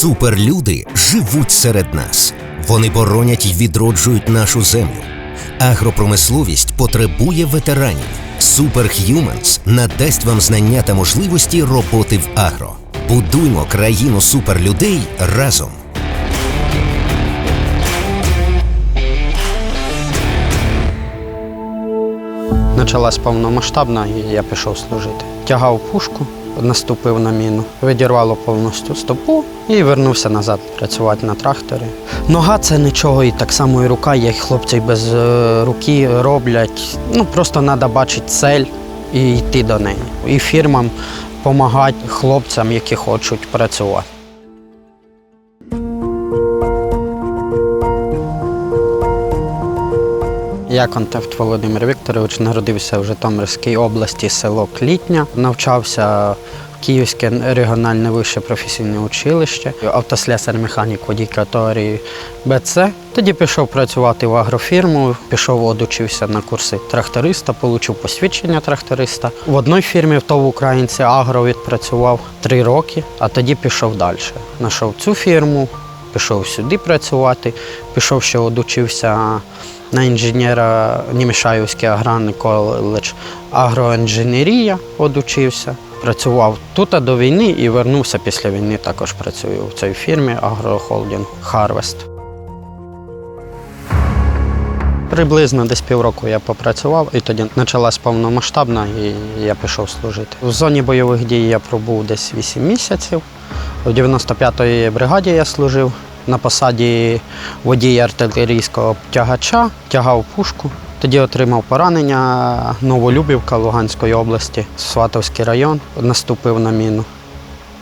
Суперлюди живуть серед нас. Вони боронять і відроджують нашу землю. Агропромисловість потребує ветеранів. Superhumans надасть вам знання та можливості роботи в агро. Будуймо країну суперлюдей разом. Почалась повномасштабна, і я пішов служити. Тягав пушку, наступив на міну, відірвало повністю стопу і вернувся назад працювати на тракторі. Нога це нічого, і так само і рука, як хлопці без е, руки роблять. Ну просто треба бачити цель і йти до неї. І фірмам допомагати хлопцям, які хочуть працювати. Я контакт Володимир Вікторович народився в Житомирській області, село Клітня. Навчався в Київське регіональне вище професійне училище, автослесар механік водій категорії БЦ. Тоді пішов працювати в агрофірму, пішов одучився на курси тракториста, отримав посвідчення тракториста. В одній фірмі в ТОВ Українці Агро відпрацював три роки, а тоді пішов далі. Знайшов цю фірму, пішов сюди працювати, пішов ще одучився на інженера Німішаївський аграрний коледж агроінженерія одучився. Працював тут до війни і вернувся після війни. Також працюю в цій фірмі агрохолдинг Харвест. Приблизно десь півроку я попрацював, і тоді почалась повномасштабна, і я пішов служити. В зоні бойових дій я пробув десь 8 місяців. В 95-ї бригаді я служив на посаді водія артилерійського тягача, тягав пушку. Тоді отримав поранення Новолюбівка Луганської області, Сватовський район, наступив на міну.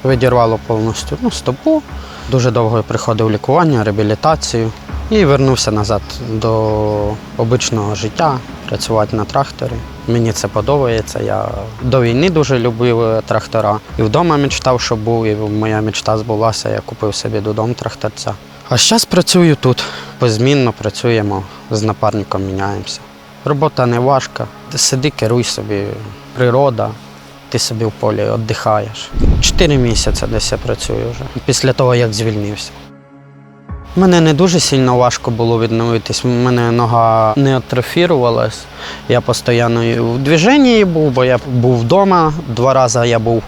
Відірвало повністю ну, стопу. Дуже довго приходив лікування, реабілітацію і вернувся назад до обичного життя, працювати на тракторі. Мені це подобається. Я до війни дуже любив трактора. І вдома мечтав, щоб був, і моя мечта збулася, я купив собі додому тракторця. А зараз працюю тут. Позмінно працюємо, з напарником міняємося. Робота не важка. Ти сиди, керуй собі, природа, ти собі в полі віддихаєш. Чотири місяці десь я працюю вже, після того, як звільнився. Мене не дуже сильно важко було відновитись. У мене нога не атрофірувалась. Я постійно в движенні був, бо я був вдома. Два рази я був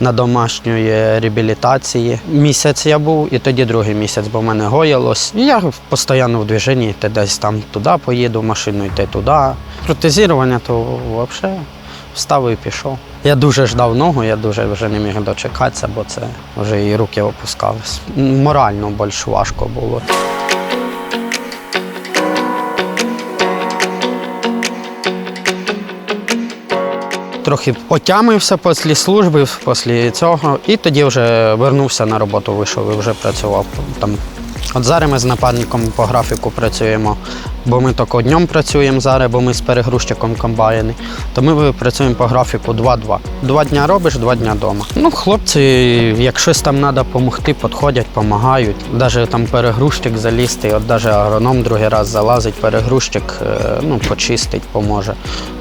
на домашньої реабілітації. Місяць я був, і тоді другий місяць, бо в мене гоїлось. І я постійно в движенні, ти десь там туди поїду, машину йти туди. Протезірування то взагалі встав і пішов. Я дуже ждав ногу, я дуже вже не міг дочекатися, бо це вже і руки опускались. Морально більш важко було. Трохи отямився після служби, після цього, і тоді вже вернувся на роботу, вийшов і вже працював там. От зараз ми з напарником по графіку працюємо, бо ми тільки днем працюємо зараз, бо ми з перегрузчиком комбайни. То ми працюємо по графіку 2-2. Два дня робиш, два дня вдома. Ну, хлопці, як щось там треба допомогти, підходять, допомагають. Навіть там перегрузчик залізти, от навіть агроном другий раз залазить, перегрузчик е, ну, почистить, поможе,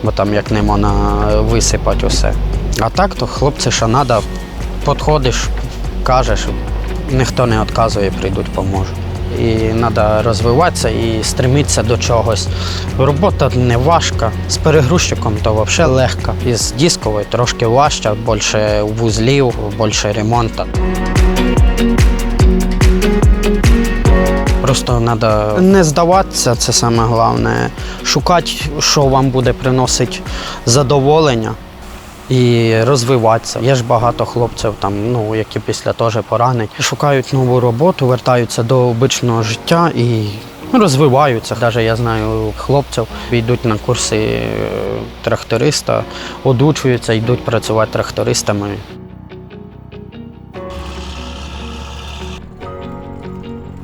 бо там як не можна висипати усе. А так, то хлопці, що треба, підходиш, кажеш, ніхто не відказує, прийдуть, поможуть. І треба розвиватися і стремитися до чогось. Робота не важка. З перегрузчиком то взагалі легка. І з дисковою трошки важче, більше вузлів, більше ремонту. Просто треба не здаватися, це саме головне. Шукати, що вам буде приносити задоволення і розвиватися. Є ж багато хлопців, там, ну, які після теж поранень, шукають нову роботу, вертаються до обичного життя і розвиваються. Навіть я знаю хлопців, йдуть на курси е, тракториста, одучуються, йдуть працювати трактористами.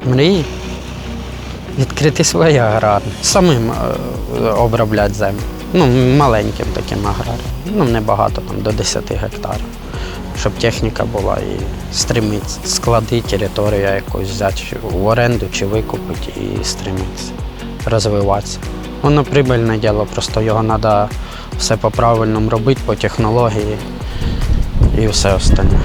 Мрії відкрити своє аграрне, самим е, обробляти землю. Ну, маленьким таким аграрієм. Ну, небагато, там, до 10 гектарів. Щоб техніка була і стремитися. Склади, територію якусь взяти в оренду чи викупити і стремитися, розвиватися. Воно прибильне діло, просто його треба все по-правильному робити, по технології і все остальне.